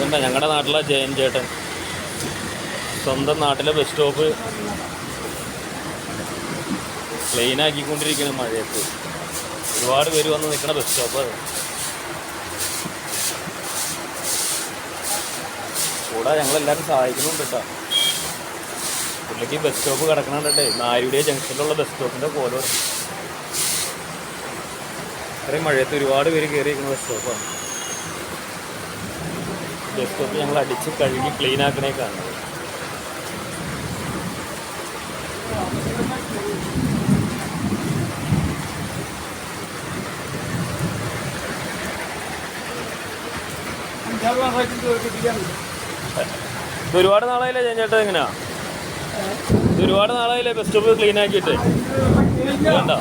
ഇതുണ്ട. ഞങ്ങളുടെ നാട്ടിലെ ജയൻ ചേട്ടൻ. സ്വന്തം നാട്ടിലെ ബസ് സ്റ്റോപ്പ് ക്ലീൻ ആക്കിക്കൊണ്ടിരിക്കുന്ന മഴയത്ത്. ഒരുപാട് പേര് വന്ന് നിൽക്കുന്ന ബസ് സ്റ്റോപ്പ് അത്. കൂടാതെ ഞങ്ങളെല്ലാവരും സഹായിക്കുന്നുണ്ട് കേട്ടോ പുള്ളിക്ക് ബസ് സ്റ്റോപ്പ് കിടക്കണുണ്ടേ നാരുടെ ജംഗ്ഷനിലുള്ള ബസ് സ്റ്റോപ്പിന്റെ പോലെ ഇത്രയും മഴയത്ത് ഒരുപാട് പേര് കയറിയിരിക്കുന്ന ബസ് സ്റ്റോപ്പാണ് സ്റ്റോപ്പ് ഞങ്ങൾ അടിച്ച് കഴുകി ക്ലീൻ ആക്കണേ കാണുന്നത് ഇത് ഒരുപാട് നാളായില്ലേ ചേഞ്ചേട്ടാ ചേട്ടാ എങ്ങനെയാ ഒരുപാട് നാളായില്ലേ ബസ് സ്റ്റോപ്പ് ക്ലീൻ ആക്കിയിട്ട്? വേണ്ട.